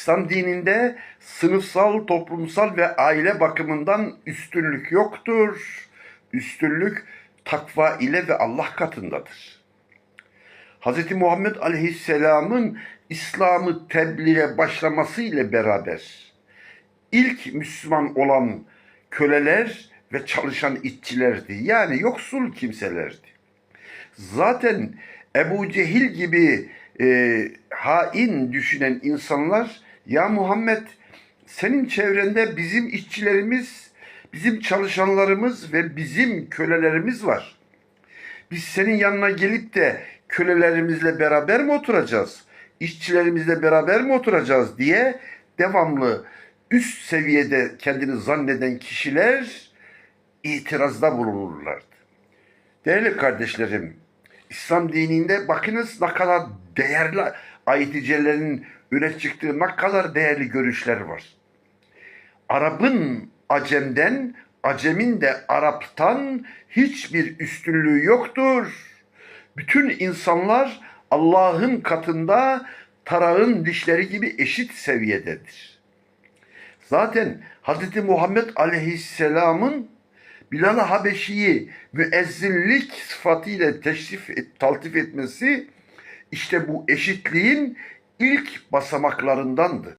İslam dininde sınıfsal, toplumsal ve aile bakımından üstünlük yoktur. Üstünlük takva ile ve Allah katındadır. Hz. Muhammed Aleyhisselam'ın İslam'ı tebliğe başlaması ile beraber ilk Müslüman olan köleler ve çalışan işçilerdi. Yani yoksul kimselerdi. Zaten Ebu Cehil gibi e, hain düşünen insanlar ya Muhammed senin çevrende bizim işçilerimiz, bizim çalışanlarımız ve bizim kölelerimiz var. Biz senin yanına gelip de kölelerimizle beraber mi oturacağız? İşçilerimizle beraber mi oturacağız diye devamlı üst seviyede kendini zanneden kişiler itirazda bulunurlardı. Değerli kardeşlerim, İslam dininde bakınız ne kadar değerli ayeticilerin öne çıktığı ne kadar değerli görüşler var. Arap'ın Acem'den, Acem'in de Arap'tan hiçbir üstünlüğü yoktur. Bütün insanlar Allah'ın katında tarağın dişleri gibi eşit seviyededir. Zaten Hz. Muhammed Aleyhisselam'ın Bilal-i Habeşi'yi müezzinlik sıfatıyla teşrif taltif etmesi işte bu eşitliğin ilk basamaklarındandı.